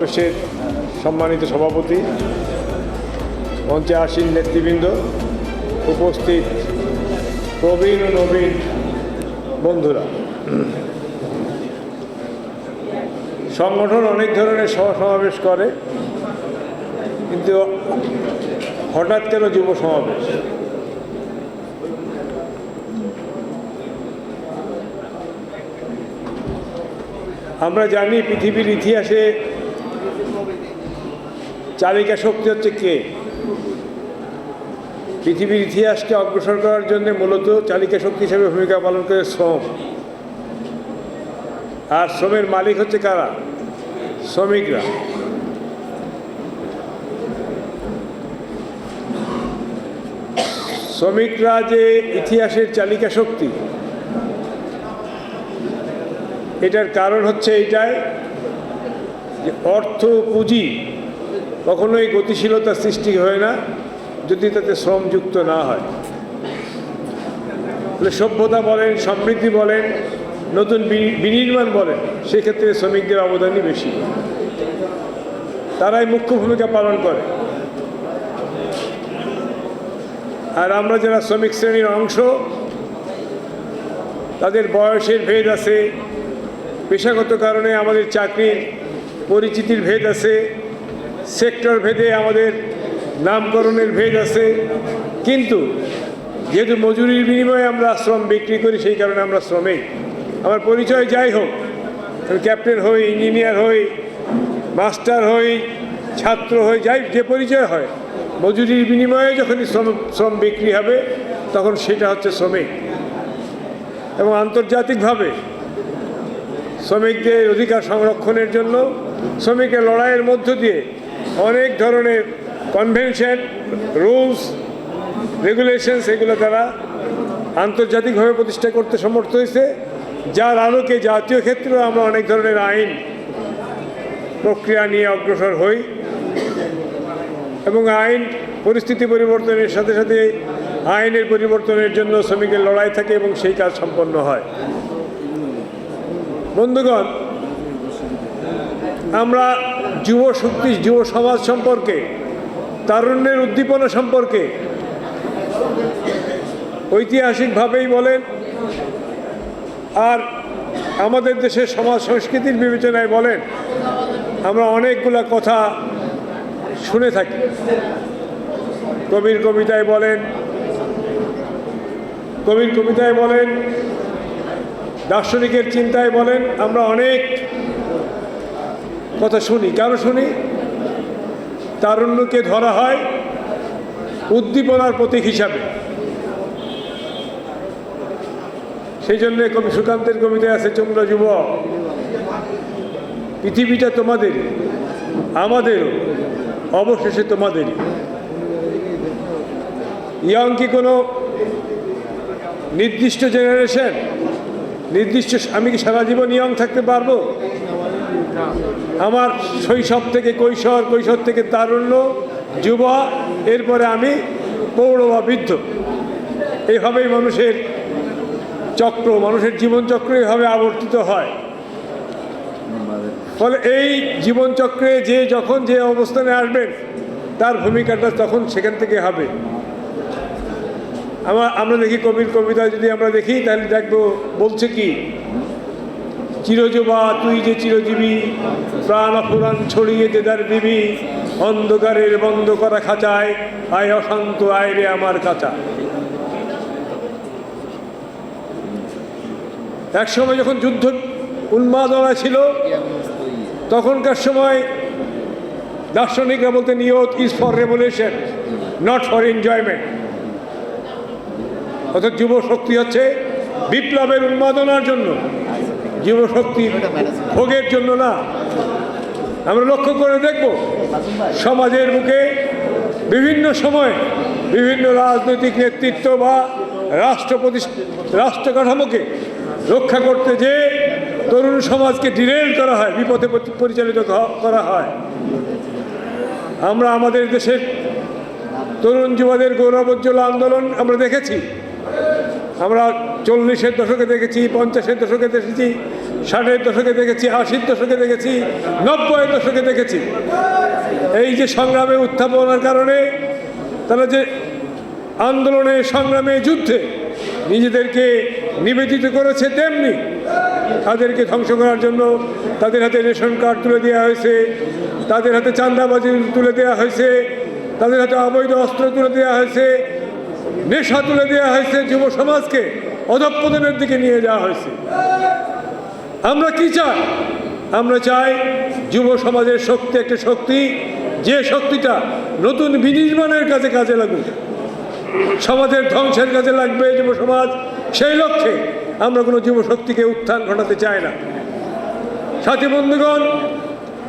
সমাবেশের সম্মানিত সভাপতি মঞ্চে আসীন নেতৃবৃন্দ, উপস্থিত প্রবীণ ও নবীন বন্ধুরা। সংগঠন অনেক ধরনের সমাবেশ করে, কিন্তু হঠাৎ কেন যুব সমাবেশ? আমরা জানি পৃথিবীর ইতিহাসে চালিকা শক্তি হচ্ছে কে? পৃথিবীর ইতিহাসকে অগ্রসর করার জন্য মূলত চালিকা শক্তি হিসেবে ভূমিকা পালন করে শ্রম। আর শ্রমের মালিক হচ্ছে কারা? শ্রমিকরা। শ্রমিকরা যে ইতিহাসের চালিকা শক্তি, এটার কারণ হচ্ছে এইটাই যে অর্থ পুঁজি কখনোই গতিশীলতা সৃষ্টি হয় না যদি তাতে শ্রম যুক্ত না হয়। তাহলে সভ্যতা বলেন, সমৃদ্ধি বলেন, নতুন বিনির্মাণ বলেন, সেক্ষেত্রে শ্রমিকদের অবদানই বেশি। তারাই মুখ্য ভূমিকা পালন করে। আর আমরা যারা শ্রমিক শ্রেণির অংশ, তাদের বয়সের ভেদ আছে। পেশাগত কারণে আমাদের চাকরির পরিচিতির ভেদ আছে, সেক্টর ভেদে আমাদের নামকরণের ভেদ আছে। কিন্তু যেহেতু মজুরির বিনিময়ে আমরা শ্রম বিক্রি করি, সেই কারণে আমরা শ্রমিক। আমার পরিচয় যাই হোক ক্যাপ্টেন হই, ইঞ্জিনিয়ার হই, মাস্টার হই, ছাত্র হই, যাই, যে পরিচয় হয়, মজুরির বিনিময়ে যখনই শ্রম শ্রম বিক্রি হবে, তখন সেটা হচ্ছে শ্রমিক। এবং আন্তর্জাতিকভাবে শ্রমিকদের অধিকার সংরক্ষণের জন্য শ্রমিকের লড়াইয়ের মধ্য দিয়ে অনেক ধরনের কনভেনশন রুলস রেগুলেশনস এগুলো তারা আন্তর্জাতিকভাবে প্রতিষ্ঠা করতে সমর্থ হয়েছে। যার আলোকে জাতীয় ক্ষেত্রেও আমরা অনেক ধরনের আইন প্রক্রিয়া নিয়ে অগ্রসর হই এবং আইন পরিস্থিতি পরিবর্তনের সাথে সাথে আইনের পরিবর্তনের জন্য শ্রমিকের লড়াই থাকে এবং সেই কাজ সম্পন্ন হয়। বন্ধুগণ আমরা যুব শক্তি, যুব সমাজ সম্পর্কে, তারুণ্যের উদ্দীপনা সম্পর্কে ঐতিহাসিকভাবেই বলেন, আর আমাদের দেশের সমাজ সংস্কৃতির বিবেচনায় বলেন, আমরা অনেকগুলা কথা শুনে থাকি। কবির কবিতায় বলেন, কবির কবিতায় বলেন, দার্শনিকের চিন্তায় বলেন, আমরা অনেক কথা শুনি কেন শুনি? তারুণ্যকে ধরা হয় উদ্দীপনার প্রতীক হিসাবে। সেই জন্য কবি সুকান্তের কবিতায় আছে চন্দ্র যুব পৃথিবীটা তোমাদের, আমাদেরও, অবশেষে তোমাদেরই। ইয়ং কি কোনো নির্দিষ্ট জেনারেশন? নির্দিষ্ট, আমি কি সারা জীবন ইয়ং থাকতে পারব? আমার শৈশব থেকে কৈশোর কৈশোর থেকে তারুণ্য, যুবা, এরপরে আমি পৌর বা বৃদ্ধ। এইভাবেই মানুষের চক্র, মানুষের জীবনচক্র এইভাবে আবর্তিত হয়। ফলে এই জীবনচক্রে যে যখন যে অবস্থানে আসবেন, তার ভূমিকাটা তখন সেখান থেকে হবে। আমার, আমরা দেখি কবির কবিতা যদি আমরা দেখি, তাহলে দেখব বলছে কি? চিরযুবা তুই যে চিরজীবী, প্রাণ অফুরান ছড়িয়ে দেদার দিবি অন্ধকারের বন্ধ করা খাঁচায়, আয় অশান্ত, আয় রে আমার কাঁচা এক সময় যখন যুদ্ধ উন্মাদনা ছিল, তখনকার সময় দার্শনিকরা বলতে নিয়ত is for revolution not for enjoyment অর্থাৎ যুব শক্তি হচ্ছে বিপ্লবের উন্মাদনার জন্য। যুব শক্তি ভোগের জন্য না। আমরা লক্ষ্য করে দেখব, সমাজের মুখে বিভিন্ন সময় বিভিন্ন রাজনৈতিক নেতৃত্ব বা রাষ্ট্র রাষ্ট্র কাঠামোকে রক্ষা করতে যে তরুণ সমাজকে ডিরেল করা হয়, বিপথে পরিচালিত করা হয়। আমরা আমাদের দেশের তরুণ যুবাদের গৌরবোজ্জ্বল আন্দোলন আমরা দেখেছি। আমরা চল্লিশের দশকে দেখেছি, পঞ্চাশের দশকে দেখেছি, ষাটের দশকে দেখেছি, আশির দশকে দেখেছি, নব্বইয়ের দশকে দেখেছি। এই যে সংগ্রামে উত্থাপনার কারণে তারা যে আন্দোলনে, সংগ্রামে, যুদ্ধে নিজেদেরকে নিবেদিত করেছে তেমনি তাদেরকে ধ্বংস করার জন্য তাদের হাতে রেশন কার্ড তুলে দেওয়া হয়েছে, তাদের হাতে চাঁদাবাজি তুলে দেওয়া হয়েছে, তাদের হাতে অবৈধ অস্ত্র তুলে দেওয়া হয়েছে, নেশা তুলে দেওয়া হয়েছে যুব সমাজকে। অধঃপতনের দিকে নিয়ে যাওয়া হয়েছে। আমরা কি চাই? আমরা চাই যুব সমাজের শক্তি একটা শক্তি, যে শক্তিটা নতুন বিনির্মাণের কাছে কাজে লাগুক সমাজের ধ্বংসের কাজে লাগবে যুব সমাজ, সেই লক্ষ্যে আমরা কোনো যুব শক্তিকে উত্থান ঘটাতে চাই না। সাথী বন্ধুগণ,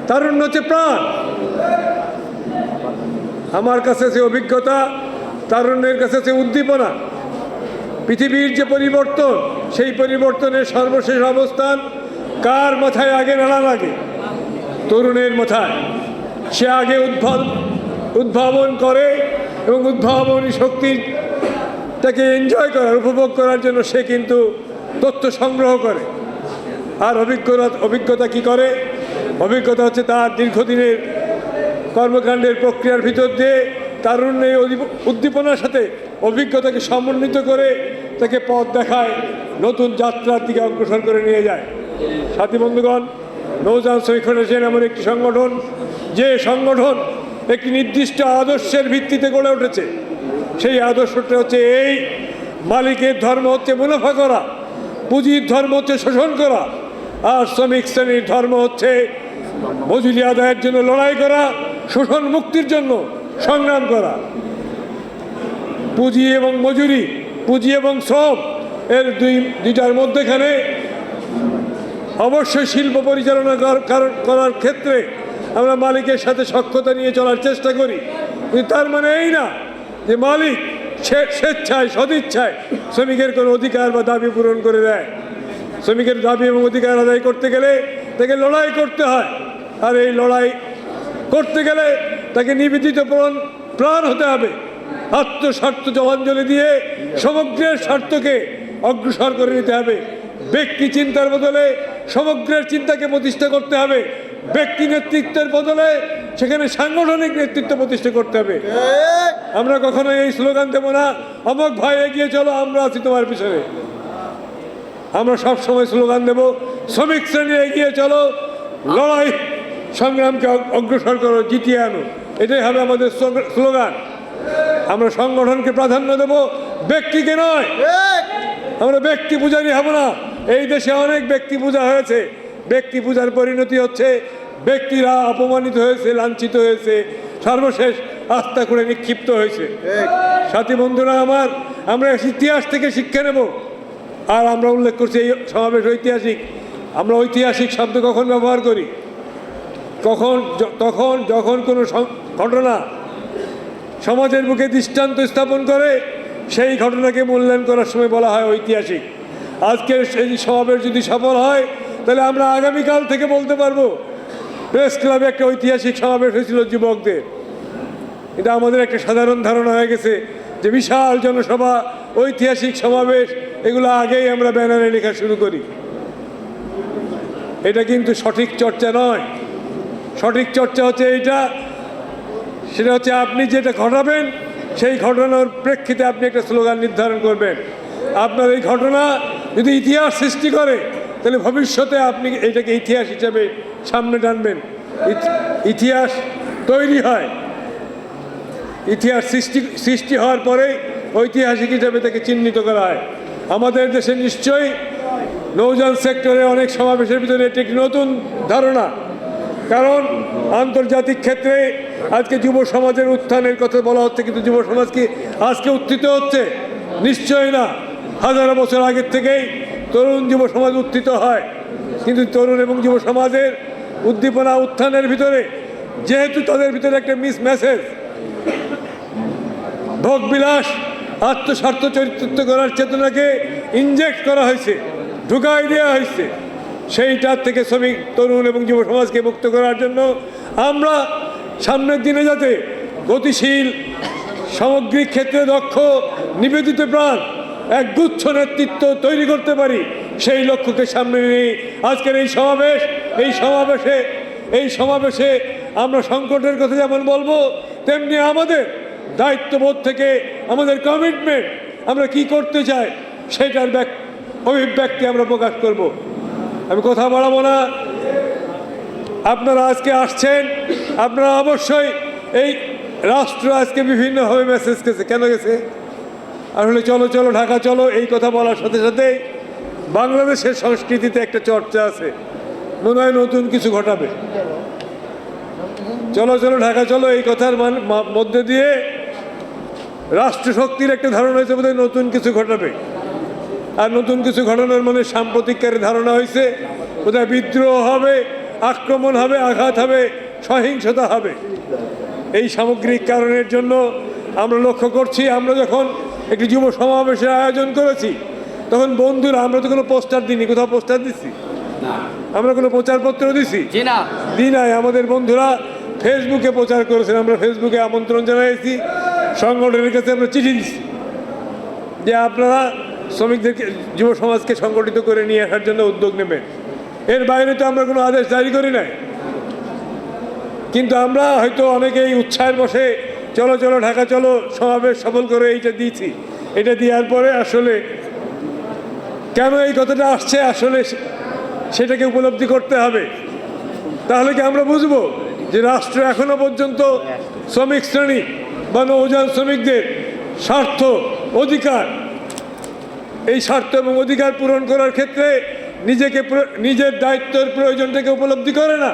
তারুণ্য হচ্ছে প্রাণ। আমার কাছে আছে অভিজ্ঞতা, তারুণ্যের কাছে আছে উদ্দীপনা পৃথিবীর যে পরিবর্তন, সেই পরিবর্তনের সর্বশেষ অবস্থান কার মাথায় আগে নাড়া লাগে? তরুণের মাথায়। সে আগে উদ্ভাব, উদ্ভাবন করে এবং উদ্ভাবনী শক্তি তাকে এনজয় করার, উপভোগ করার জন্য সে কিন্তু তথ্য সংগ্রহ করে। আর অভিজ্ঞতা অভিজ্ঞতা কি করে? অভিজ্ঞতা হচ্ছে তার দীর্ঘদিনের কর্মকাণ্ডের প্রক্রিয়ার ভিতর দিয়ে তারুণ্যের অধিপ- উদ্দীপনার সাথে অভিজ্ঞতাকে সমন্বিত করে তাকে পথ দেখায়, নতুন যাত্রার দিকে অগ্রসর করে নিয়ে যায়। সাথী বন্ধুগণ, নৌযান শ্রমিক ফেডারেশন এমন একটি সংগঠন, যে সংগঠন একটি নির্দিষ্ট আদর্শের ভিত্তিতে গড়ে উঠেছে। সেই আদর্শটা হচ্ছে এই, মালিকের ধর্ম হচ্ছে মুনাফা করা, পুঁজির ধর্ম হচ্ছে শোষণ করা, আর শ্রমিক শ্রেণির ধর্ম হচ্ছে মজুরি আদায়ের জন্য লড়াই করা, শোষণ মুক্তির জন্য সংগ্রাম করা। পুঁজি এবং মজুরি পুঁজি এবং শ্রম এর দুই দুইটার মধ্যেখানে অবশ্যই শিল্প পরিচালনা কর- করার ক্ষেত্রে আমরা মালিকের সাথে সক্ষতা নিয়ে চলার চেষ্টা করি। কিন্তু তার মানে এই না যে মালিক স্বেচ্ছায়, সদিচ্ছায় শ্রমিকের কোনো অধিকার বা দাবি পূরণ করে দেয়। শ্রমিকের দাবি এবং অধিকার আদায় করতে গেলে তাকে লড়াই করতে হয়। আর এই লড়াই করতে গেলে তাকে নিবেদিত প্রাণ হতে হবে। আত্মস্বার্থ জবাঞ্জলি দিয়ে সমগ্রের স্বার্থকে অগ্রসর করে নিতে হবে। ব্যক্তি চিন্তার বদলে সমগ্রের চিন্তাকে প্রতিষ্ঠা করতে হবে। ব্যক্তি নেতৃত্বের বদলে সেখানে সাংগঠনিক নেতৃত্ব প্রতিষ্ঠা করতে হবে। আমরা কখনো এই স্লোগান দেবো না, অমক ভাই এগিয়ে চলো, আমরা আছি তোমার পিছনে। আমরা সব সময় স্লোগান দেব, শ্রমিক শ্রেণি এগিয়ে চলো, লড়াই সংগ্রামকে অগ্রসর করো, জিতিয়ে আনো। এটাই হবে আমাদের স্লোগান। আমরা সংগঠনকে প্রাধান্য দেব। ব্যক্তিকে নয়। আমরা ব্যক্তি পূজারই হব না। এই দেশে অনেক ব্যক্তি পূজা হয়েছে। ব্যক্তি পূজার পরিণতি হচ্ছে ব্যক্তিরা অপমানিত হয়েছে লাঞ্ছিত হয়েছে। সর্বশেষ আস্থা করে নিক্ষিপ্ত হয়েছে। সাথী বন্ধুরা আমার আমরা ইতিহাস থেকে শিক্ষা নেব। আর আমরা উল্লেখ করছি এই সমাবেশ ঐতিহাসিক। আমরা ঐতিহাসিক শব্দ কখন ব্যবহার করি? কখন তখন যখন কোনো ঘটনা সমাজের বুকে দৃষ্টান্ত স্থাপন করে সেই ঘটনাকে মূল্যায়ন করার সময় বলা হয় ঐতিহাসিক। আজকের সেই সমাবেশ যদি সফল হয়, তাহলে আমরা আগামীকাল থেকে বলতে পারব, প্রেস ক্লাবে একটা ঐতিহাসিক সমাবেশ হয়েছিল যুবকদের। এটা আমাদের একটা সাধারণ ধারণা হয়ে গেছে যে বিশাল জনসভা, ঐতিহাসিক সমাবেশ, এগুলো আগেই আমরা ব্যানারে লেখা শুরু করি। এটা কিন্তু সঠিক চর্চা নয়। সঠিক চর্চা হচ্ছে এইটা সেটা হচ্ছে আপনি যেটা ঘটাবেন, সেই ঘটনার প্রেক্ষিতে আপনি একটা স্লোগান নির্ধারণ করবেন। আপনার এই ঘটনা যদি ইতিহাস সৃষ্টি করে, তাহলে ভবিষ্যতে আপনি এটাকে ইতিহাস হিসাবে সামনে টানবেন। ইতি- ইতিহাস তৈরি হয়। ইতিহাস সৃষ্টি সৃষ্টি হওয়ার পরে ঐতিহাসিক হিসাবে তাকে চিহ্নিত করা হয়। আমাদের দেশে নিশ্চয়ই নৌযান সেক্টরে অনেক সমাবেশের ভিতরে এটি একটি নতুন ধারণা। কারণ আন্তর্জাতিক ক্ষেত্রে আজকে যুব সমাজের উত্থানের কথা বলা হচ্ছে, কিন্তু যুব সমাজ কি আজকে উত্থিত হচ্ছে? নিশ্চয়ই না। হাজারো বছর আগের থেকেই তরুণ যুব সমাজ উত্থিত হয়। কিন্তু তরুণ এবং যুব সমাজের উদ্দীপনা উত্থানের ভিতরে, যেহেতু তাদের ভিতরে একটা মিস মেসেজ ভোগবিলাস, আত্মস্বার্থ চরিত্র করার চেতনাকে ইনজেক্ট করা হয়েছে, ঢুকাই দেওয়া হয়েছে। সেইটার থেকে শ্রমিক, তরুণ এবং যুব সমাজকে মুক্ত করার জন্য আমরা সামনের দিনে যাতে গতিশীল, সামগ্রিক ক্ষেত্রে দক্ষ, নিবেদিত প্রাণ এক গুচ্ছ নেতৃত্ব তৈরি করতে পারি, সেই লক্ষ্যকে সামনে নিয়ে আজকের এই সমাবেশ, এই সমাবেশে এই সমাবেশে আমরা সংকটের কথা যেমন বলব, তেমনি আমাদের দায়িত্ববোধ থেকে, আমাদের কমিটমেন্ট আমরা কি করতে চাই, সেটার ব্যক- অভিব্যক্তি আমরা প্রকাশ করব। আমি কথা বাড়াবো না। আপনারা আজকে আসছেন, আপনারা অবশ্যই এই রাষ্ট্র আজকে বিভিন্নভাবে মেসেজ গেছে কেন গেছে আসলে চলো চলো, ঢাকা চলো, এই কথা বলার সাথে সাথে বাংলাদেশের সংস্কৃতিতে একটা চর্চা আছে। মনে হয় নতুন কিছু ঘটাবে। চলো চলো, ঢাকা চলো, এই কথার মধ্যে দিয়ে রাষ্ট্রশক্তির একটা ধারণা হয়েছে বোধহয় নতুন কিছু ঘটাবে। আর নতুন কিছু ঘটানোর মানে সাম্প্রতিককারের ধারণা হয়েছে, বোধহয় বিদ্রোহ হবে আক্রমণ হবে আঘাত হবে সহিংসতা হবে। এই সামগ্রিক কারণের জন্য আমরা লক্ষ্য করছি আমরা যখন একটি যুব সমাবেশের আয়োজন করেছি তখন বন্ধুরা আমরা তো কোনো পোস্টার দিইনি কোথাও পোস্টার দিচ্ছি? আমরা কোনো প্রচারপত্র দিছি? জি না। দিনায় আমাদের বন্ধুরা ফেসবুকে প্রচার করেছেন আমরা ফেসবুকে আমন্ত্রণ জানাইছি সংগঠনের কাছে আমরা চিঠি দিচ্ছি যে আপনারা শ্রমিকদেরকে যুব সমাজকে সংগঠিত করে নিয়ে আসার জন্য উদ্যোগ নেবেন। এর বাইরে তো আমরা কোনো আদেশ জারি করি নাই। কিন্তু আমরা হয়তো অনেকেই উৎসাহের বসে, চলো চলো, ঢাকা, চলো, সমাবেশ সফল করে এইটা দিয়েছি। এটা দেওয়ার পরে আসলে কেন এই কথাটা আসছে, আসলে সেটাকে উপলব্ধি করতে হবে। তাহলে কি আমরা বুঝব যে রাষ্ট্র এখনও পর্যন্ত শ্রমিক শ্রেণি বা নৌযান শ্রমিকদের স্বার্থ, অধিকার, এই স্বার্থ এবং অধিকার পূরণ করার ক্ষেত্রে নিজেকে নিজের দায়িত্বের প্রয়োজনটাকে উপলব্ধি করে না।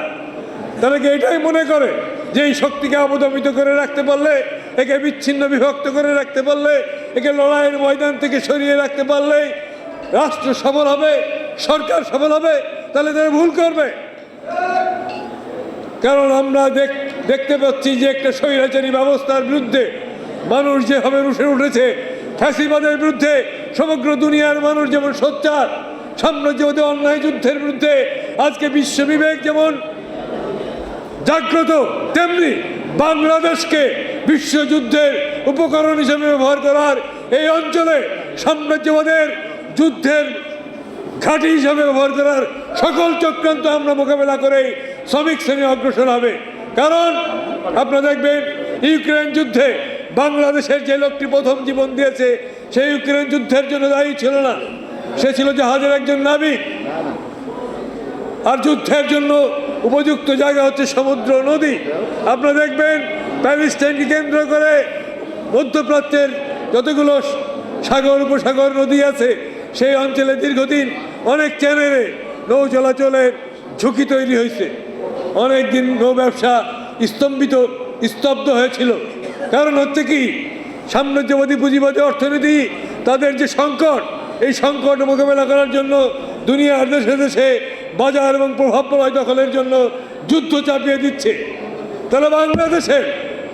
তাহলে কি এটাই মনে করে? যে এই শক্তিকে অবদমিত করে রাখতে পারলে, একে বিচ্ছিন্ন বিভক্ত করে রাখতে পারলে, একে লড়াইয়ের ময়দান থেকে সরিয়ে রাখতে পারলে রাষ্ট্র সফল হবে, সরকার সফল হবে, তাহলে তারা ভুল করবে। কারণ আমরা দেখ- দেখতে পাচ্ছি যে একটা স্বৈরাচারী ব্যবস্থার বিরুদ্ধে মানুষ যেভাবে রুশে উঠেছে, ফ্যাসিবাদের বিরুদ্ধে সমগ্র দুনিয়ার মানুষ যেমন সোচ্চার সাম্রাজ্যবাদী অন্যায় যুদ্ধের বিরুদ্ধে আজকে বিশ্ব বিবেক যেমন জাগ্রত, তেমনি বাংলাদেশকে বিশ্বযুদ্ধের উপকরণ হিসেবে ব্যবহার করার এই অঞ্চলে সাম্রাজ্যবাদের যুদ্ধের ঘাঁটি হিসাবে ব্যবহার করার সকল চক্রান্ত আমরা মোকাবেলা করে শ্রমিক শ্রেণি অগ্রসর হবে। কারণ আপনারা দেখবেন, ইউক্রেন যুদ্ধে বাংলাদেশের যে লোকটি প্রথম জীবন দিয়েছে, সেই ইউক্রেন যুদ্ধের জন্য দায়ী ছিল না। সে ছিল জাহাজের একজন নাবিক আর যুদ্ধের জন্য উপযুক্ত জায়গা হচ্ছে সমুদ্র নদী। আপনারা দেখবেন প্যালেস্টাইনকে কেন্দ্র করে মধ্যপ্রাচ্যের যতগুলো সাগর, উপসাগর, নদী আছে, সেই অঞ্চলে দীর্ঘদিন অনেক চ্যানেলে নৌ চলাচলের ঝুঁকি তৈরি হয়েছে। অনেক দিন নৌ ব্যবসা স্তম্ভিত, স্তব্ধ হয়েছিল। কারণ হচ্ছে কি, সাম্রাজ্যবাদী পুঁজিবাদী অর্থনীতি, তাদের যে সংকট এই সংকট মোকাবেলা করার জন্য দুনিয়ার দেশে দেশে বাজার এবং প্রভাব প্রলয় দখলের জন্য যুদ্ধ চাপিয়ে দিচ্ছে। তাহলে বাংলাদেশের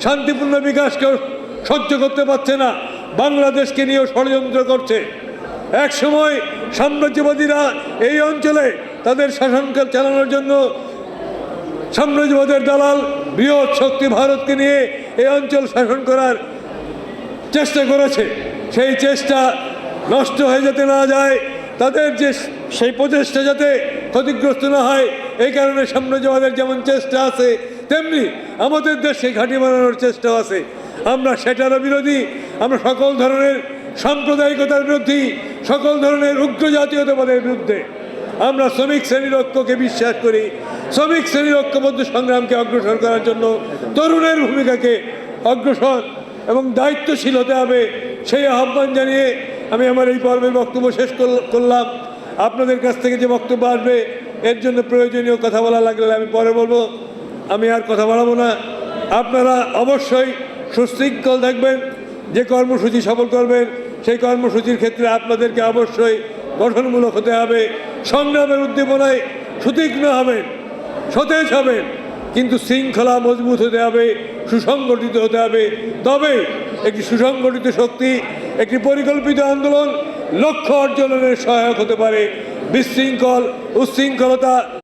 শান্তিপূর্ণ বিকাশকেও সহ্য করতে পারছে না। বাংলাদেশকে নিয়েও ষড়যন্ত্র করছে। এক সময় সাম্রাজ্যবাদীরা এই অঞ্চলে তাদের শাসনকাল চালানোর জন্য সাম্রাজ্যবাদের দালাল বৃহৎ শক্তি ভারতকে নিয়ে এই অঞ্চল শাসন করার চেষ্টা করেছে। সেই চেষ্টা নষ্ট হয়ে যেতে না যায়, তাদের যে সেই প্রচেষ্টা যাতে ক্ষতিগ্রস্ত না হয়, এই কারণে সাম্রাজ্যবাদের যেমন চেষ্টা আছে, তেমনি আমাদের দেশে ঘাঁটি বানানোর চেষ্টাও আছে। আমরা সেটারও বিরোধী, আমরা সকল ধরনের সাম্প্রদায়িকতার বিরোধী সকল ধরনের উগ্র জাতীয়তাবাদের বিরুদ্ধে আমরা শ্রমিক শ্রেণির ঐক্যকে বিশ্বাস করি। শ্রমিক শ্রেণির ঐক্যবদ্ধ সংগ্রামকে অগ্রসর করার জন্য তরুণের ভূমিকাকে অগ্রসর এবং দায়িত্বশীল হতে হবে, সেই আহ্বান জানিয়ে আমি আমার এই পর্বের বক্তব্য শেষ করল- করলাম। আপনাদের কাছ থেকে যে বক্তব্য আসবে, এর জন্য প্রয়োজনীয় কথা বলা লাগলে আমি পরে বলব। আমি আর কথা বাড়াবো না। আপনারা অবশ্যই সুশৃঙ্খল থাকবেন, যে কর্মসূচি সফল করবেন, সেই কর্মসূচির ক্ষেত্রে আপনাদেরকে অবশ্যই গঠনমূলক হতে হবে। সংগ্রামের উদ্দীপনায় সুতীক্ষ্ণ হবেন, সতেজ হবেন, কিন্তু শৃঙ্খলা মজবুত হতে হবে, সুসংগঠিত হতে হবে। তবে একটি সুসংগঠিত শক্তি একটি পরিকল্পিত আন্দোলন লক্ষ্য অর্জনের সহায়ক হতে পারে। বিশৃঙ্খল উচ্ছৃঙ্খলতা